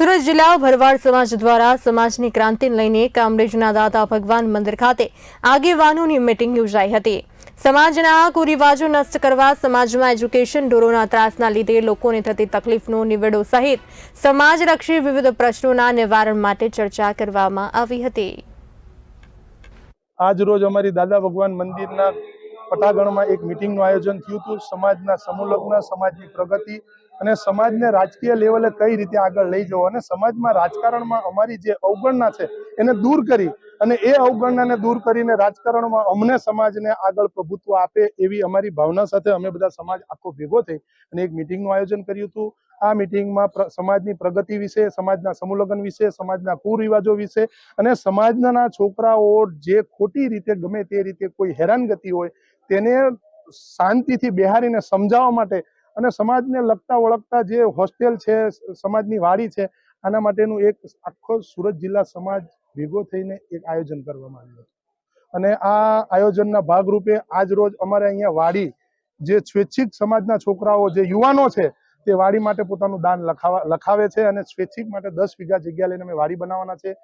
સુરત જિલ્લા ભરવાડ સમાજ દ્વારા સમાજની ક્રાંતિને લઈને કામરેજના દાતા ભગવાન મંદિર ખાતે આગેવાનોની મિટિંગ યોજાઈ હતી. સમાજના કુરિવાજો નષ્ટ કરવા, સમાજમાં એજ્યુકેશન ઢોરોના ત્રાસના લીધે લોકોને થતી તકલીફનો નિવેડો સહિત સમાજલક્ષી વિવિધ પ્રશ્નોના નિવારણ માટે ચર્ચા કરવામાં આવી હતી. આજ રોજ અમારી દાદા ભગવાન મંદિરના પટાગણમાં એક મિટિંગનું આયોજન થયું હતું. સમાજના સમૂહલગ્ન સમાજની પ્રગતિ અને સમાજને રાજકીય લેવલે કઈ રીતે આગળ લઈ જવો અને સમાજમાં રાજકારણમાં અમારી જે અવગણના છે એને દૂર કરી અને એ અવગણનાને દૂર કરીને રાજકારણમાં અમને સમાજને આગળ પ્રભુત્વ આપે એવી અમારી ભાવના સાથે અમે બધા સમાજ આખો ભેગો થઈ અને એક મિટિંગનું આયોજન કર્યું હતું. આ મિટિંગમાં સમાજની પ્રગતિ વિશે, સમાજના સમૂહલગ્ન વિશે, સમાજના કુરિવાજો વિશે અને સમાજના છોકરાઓ જે ખોટી રીતે ગમે તે રીતે કોઈ હેરાનગતિ હોય તેને શાંતિથી બેહારીને સમજાવવા માટે અને સમાજને લગતા ઓળખતા જે હોસ્ટેલ છે, સમાજની વાડી છે, આના માટેનું એક આખો સુરત જિલ્લા સમાજ ભેગો થઈને એક આયોજન કરવામાં આવ્યું હતું. અને આ આયોજનના ભાગરૂપે આજ રોજ અમારે અહીંયા વાડી, જે સ્વૈચ્છિક સમાજના છોકરાઓ, જે યુવાનો છે, તે વાડી માટે પોતાનું દાન લખાવા, લખાવે છે અને સ્વૈચ્છિક માટે દસ વીઘા જગ્યા લઈને અમે વાડી બનાવવાના છે.